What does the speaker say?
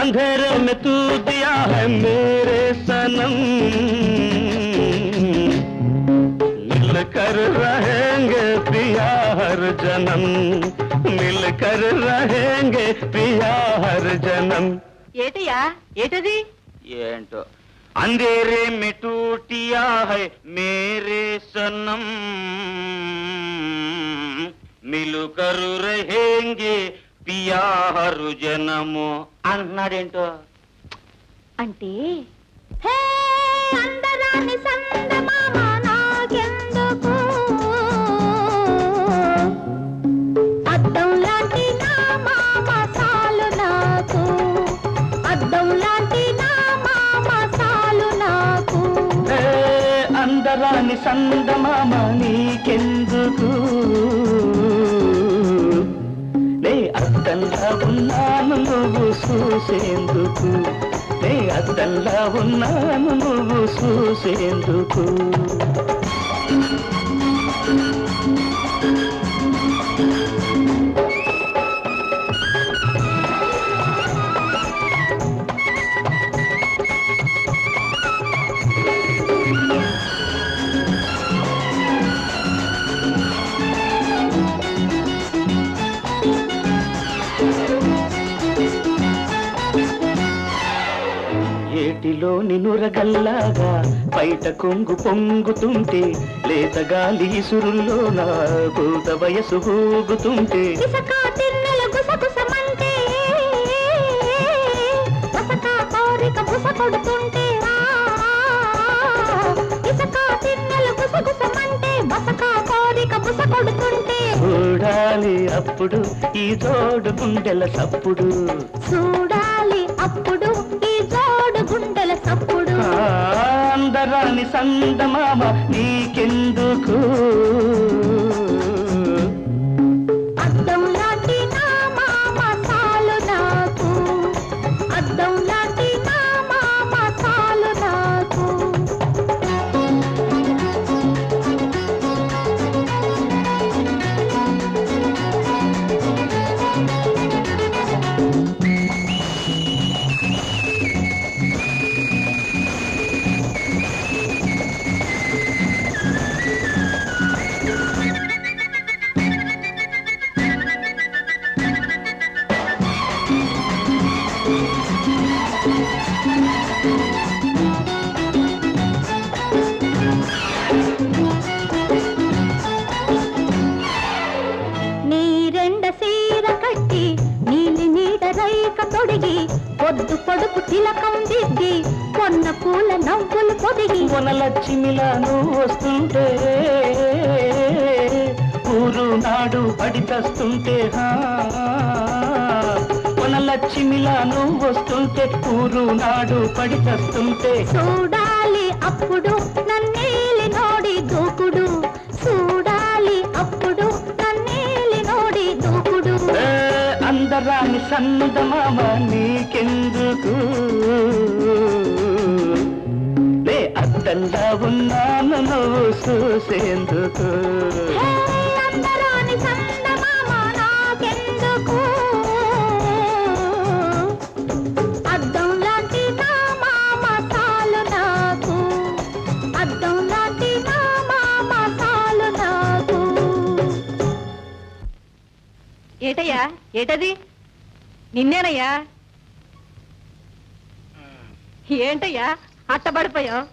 अंधेरे में तू दिया है मेरे सनम मिलकर रहेंगे पिया हर जन्म मिलकर रहेंगे पिया हर जन्म ఏటయ్యా ఏటది ఏంటో अंधेरे में टूटिया है मेरे सनम मिलकर रहेंगे పియాహరుజనము అంటున్నాడేంటో? అంటే అందరాని అద్దం నాకు. అద్దం నాకు. అందరాని ఉన్నాను నువ్వు చూసేందుకు. నే అద్దంలా ఉన్నాను నువ్వు చూసేందుకు. ఏటిలోని నురగల్లాగా బయట కొంగు పొంగుతుంటే లేత గాలి సురుల్లో నా భూత వయసు కొడుతుంటే చూడాలి అప్పుడు ఈ జోడు గుండెల సప్పుడు చూడాలి అప్పుడు గుండెల సప్పుడు ఆ, అందరాని సందమామ నీకెందుకు? పొద్దు పొడుపు తిలకం దిద్ది కొన్న పూల నవ్వులు పొదిగి. వనలక్ష్మిలా నువ్వు వస్తుంటే ఊరు నాడు పడితస్తుంటే వనలక్ష్మిలా నువ్వు వస్తుంటే ఊరు నాడు పడితస్తుంటే చూడాలి అప్పుడు అందరాని సందమామ నీకెందుకు? లే అద్దంలా ఉన్నాను నువ్వు చూసేందుకు. హే, అందరాని చందమామ నాకెందుకు? ఏటయ్యా? ఏటది? నిన్నేనయ్యా? ఏంటయ్యా? అట్టబడిపోయావు.